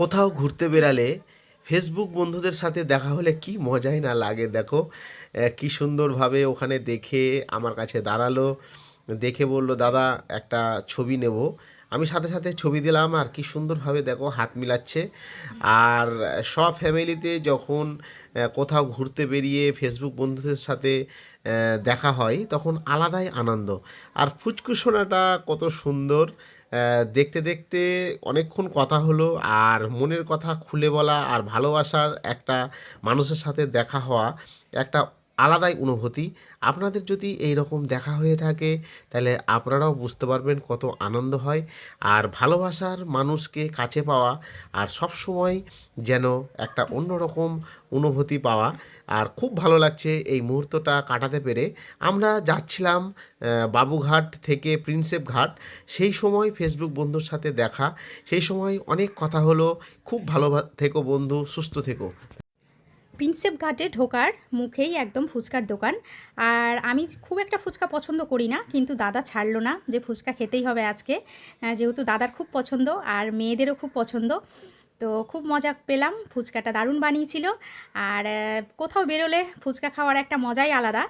কোথাও ঘুরতে বেরালে ফেসবুক বন্ধুদের সাথে দেখা হলে কি মজাই না লাগে? দেখো কি সুন্দরভাবে ওখানে দেখে আমার কাছে দাঁড়াল, দেখে বলল, দাদা, একটা ছবি নেব। আমি সাথে সাথে ছবি দিলাম, আর কি সুন্দরভাবে দেখো হাত মিলাচ্ছে। আর সব ফ্যামিলিতে যখন কোথাও ঘুরতে বেরিয়ে ফেসবুক বন্ধুদের সাথে দেখা হয়, তখন আলাদাই আনন্দ। আর ফুচকু ফুচকুসোনাটা কত সুন্দর দেখতে দেখতে অনেকক্ষণ কথা হলো আর মনের কথা খুলে বলা আর ভালোবাসার একটা মানুষের সাথে দেখা হওয়া একটা আলাদাই অনুভূতি। আপনাদের যদি এই রকম দেখা হয়ে থাকে, তাহলে আপনারাও বুঝতে পারবেন কত আনন্দ হয়। আর ভালোবাসার মানুষকে কাছে পাওয়া আর সব সময় যেন একটা অন্যরকম অনুভূতি পাওয়া। আর খুব ভালো লাগছে এই মুহূর্তটা কাটাতে পেরে। আমরা যাচ্ছিলাম বাবুঘাট থেকে প্রিন্সেপ ঘাট। সেই সময় ফেসবুক বন্ধুর সাথে দেখা। সেই সময় অনেক কথা হলো। খুব ভালো থেকো বন্ধু, সুস্থ থেকো। প্রিন্সেপ ঘাটে ঢোকার মুখেই একদম ফুচকার দোকান। আর আমি খুব একটা ফুচকা পছন্দ করি না কিন্তু দাদা ছাড়লো না যে ফুচকা খেতেই হবে আজকে। যেহেতু দাদার খুব পছন্দ আর মেয়েদেরও খুব পছন্দ তো খুব মজা পেলাম ফুচকাটা দারুণ বানিয়েছিল। আর কোথাও বেরোলে ফুচকা খাওয়ার একটা মজাই আলাদা।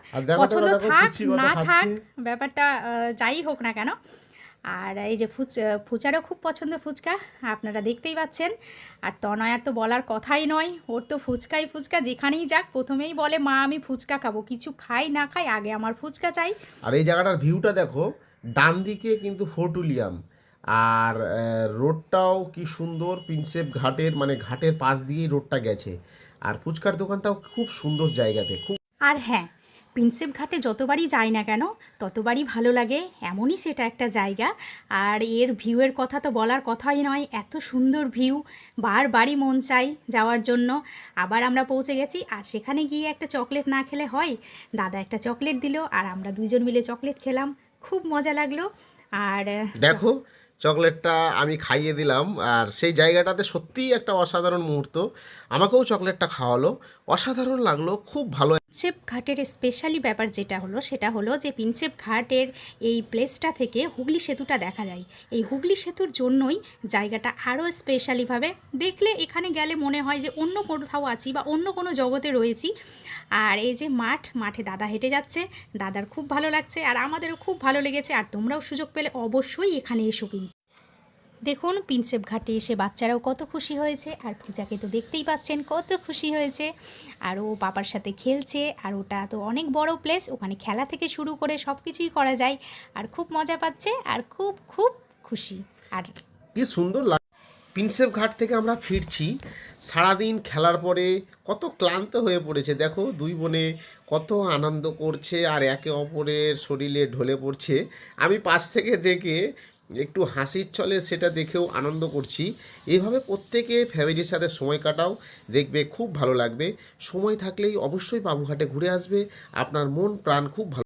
পছন্দ থাক না থাক ব্যাপারটা যাই হোক না কেন। আর এই যে ফুচ ফুচারও খুব পছন্দ ফুচকা আপনারা দেখতেই পাচ্ছেন। আর তনয়ার তো বলার কথাই নয় ওর তো ফুচকাই ফুচকা যেখানেই যাক প্রথমেই বলে মা আমি ফুচকা খাব। কিছু খাই না খাই আগে আমার ফুচকা চাই। আর এই জায়গাটার ভিউটা দেখো ডান দিকে কিন্তু ফোর্টুলিয়াম। আর রোডটাও কি সুন্দর প্রিন্সেপ ঘাটের মানে ঘাটের পাশ দিয়েই রোডটা গেছে। আর ফুচকার দোকানটাও খুব সুন্দর জায়গাতে খুব আর হ্যাঁ প্রিন্সেপ ঘাটে যতবারই যাই না কেন, ততবারই ভালো লাগে। এমনই সেটা একটা জায়গা। আর এর ভিউয়ের কথা তো বলার কথাই নয়। এত সুন্দর ভিউ বারবারই মন চাই যাওয়ার জন্য। আবার আমরা পৌঁছে গেছি। আর সেখানে গিয়ে একটা চকলেট না খেলে হয়? দাদা একটা চকলেট দিল আর আমরা দুইজন মিলে চকলেট খেলাম। খুব মজা লাগল। আর দেখো, চকলেটটা আমি খাইয়ে দিলাম। আর সেই জায়গাটাতে সত্যিই একটা অসাধারণ মুহূর্ত। আমাকেও চকলেটটা খাওয়ালো। অসাধারণ লাগল। খুব ভালো প্রিন্সেপ ঘাটের স্পেশালি ব্যাপার যেটা হলো, সেটা হলো যে প্রিন্সেপ ঘাটের এই প্লেসটা থেকে হুগলি সেতুটা দেখা যায়। এই হুগলি সেতুর জন্যই জায়গাটা আরও স্পেশালিভাবে দেখলে এখানে গেলে মনে হয় যে অন্য কোথাও আছি বা অন্য কোনো জগতে রয়েছি। আর এই যে মাঠ, মাঠে দাদা হেঁটে যাচ্ছে, দাদার খুব ভালো লাগছে আর আমাদেরও খুব ভালো লেগেছে। আর তোমরাও সুযোগ পেলে অবশ্যই এখানে এসো কিন্তু। দেখুন প্রিন্সেপ ঘাটে এসে বাচ্চারাও কত খুশি হয়েছে, আর পূজাকে তো দেখতেই পাচ্ছেন কত খুশি হয়েছে। আর ও পাপার সাথে খেলছে, আর ওটা তো অনেক বড় প্লেস ওখানে খেলা থেকে শুরু করে সব কিছুই করা যায়, আর খুব মজা পাচ্ছে, আর খুব খুব খুশি। আর কি সুন্দর প্রিন্সেপ ঘাট থেকে আমরা ফিরছি, সারাদিন খেলার পরে কত ক্লান্ত হয়ে পড়েছে। দেখো, দুই বোনে কত আনন্দ করছে, আর একে অপরের শরীরে ঢলে পড়ছে। আমি পাশ থেকে দেখে একটু হাসির ছলে সেটা দেখেও আনন্দ করছি। এভাবে প্রত্যেকে ফ্যামিলির সাথে সময় কাটাও, দেখবে খুব ভালো লাগবে। সময় থাকলেই অবশ্যই বাবুঘাটে ঘুরে আসবে। আপনার মন, প্রাণ খুব ভালো